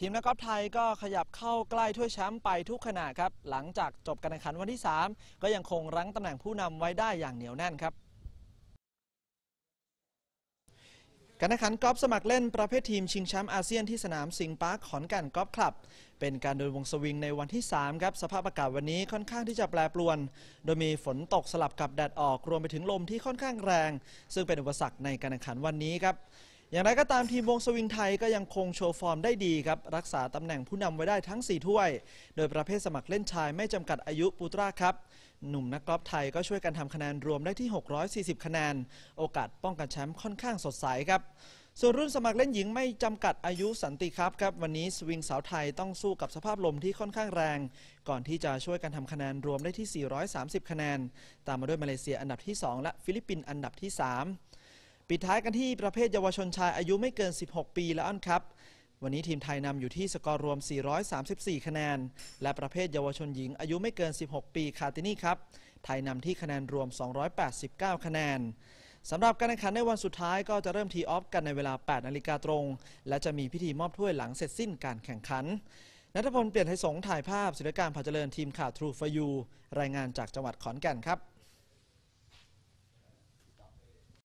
ทีมนักกอล์ฟไทยก็ขยับเข้าใกล้ถ้วยแชมป์ไปทุกขณะครับ หลังจากจบการแข่งขันวันที่ 3 ก็ยังคงรั้งตำแหน่งผู้นำไว้ได้อย่างเหนียวแน่นครับการแข่งขันกอล์ฟสมัครเล่นประเภททีมชิงแชมป์อาเซียนที่สนามสิงห์ปาร์คขอนแก่นกอล์ฟคลับ เป็นการเดินวงสวิงในวันที่ 3 ครับ สภาพอากาศวันนี้ค่อนข้างที่จะแปรปรวน โดยมีฝนตกสลับกับแดดออกรวมไปถึงลมที่ค่อนข้างแรง ซึ่งเป็นอุปสรรคในการแข่งขันวันนี้ครับ อย่างไรก็ตามทีมวงสวิงไทยก็ยังคงโชว์ฟอร์มได้ดีครับ รักษาตำแหน่งผู้นำไว้ได้ทั้ง 4 ถ้วย โดยประเภทสมัครเล่นชายไม่จำกัดอายุปูตราครับ หนุ่มนักกอล์ฟไทยก็ช่วยกันทำคะแนนรวมได้ที่ 640 คะแนน โอกาสป้องกันแชมป์ค่อนข้างสดใสครับส่วนรุ่นสมัครเล่นหญิงไม่จำกัดอายุสันติครับครับ วันนี้สวิงสาวไทยต้องสู้กับสภาพลมที่ค่อนข้างแรง ก่อนที่จะช่วยกันทำคะแนนรวมได้ที่ 430 คะแนน ตามมาด้วยมาเลเซียอันดับที่ 2 และฟิลิปปินส์อันดับที่ 3 ปิดท้ายกันที่ประเภทเยาวชนชายอายุไม่เกิน 16 ปีและอันครับ วันนี้ทีมไทยนำอยู่ที่สกอร์รวม 434 คะแนน และประเภทเยาวชนหญิงอายุไม่เกิน 16 ปีคาตินี่ครับ ไทยนำที่คะแนนรวม 289 คะแนนสำหรับการแข่งขันในวันสุดท้ายก็จะเริ่มทีออฟกันในเวลา 8 นาฬิกาตรง และจะมีพิธีมอบถ้วยหลังเสร็จสิ้นการแข่งขันนัทพลเปลี่ยนไทยสงถ่ายภาพศิลปการผาเจริญทีมข่าว True for You รายงานจากจังหวัดขอนแก่นครับ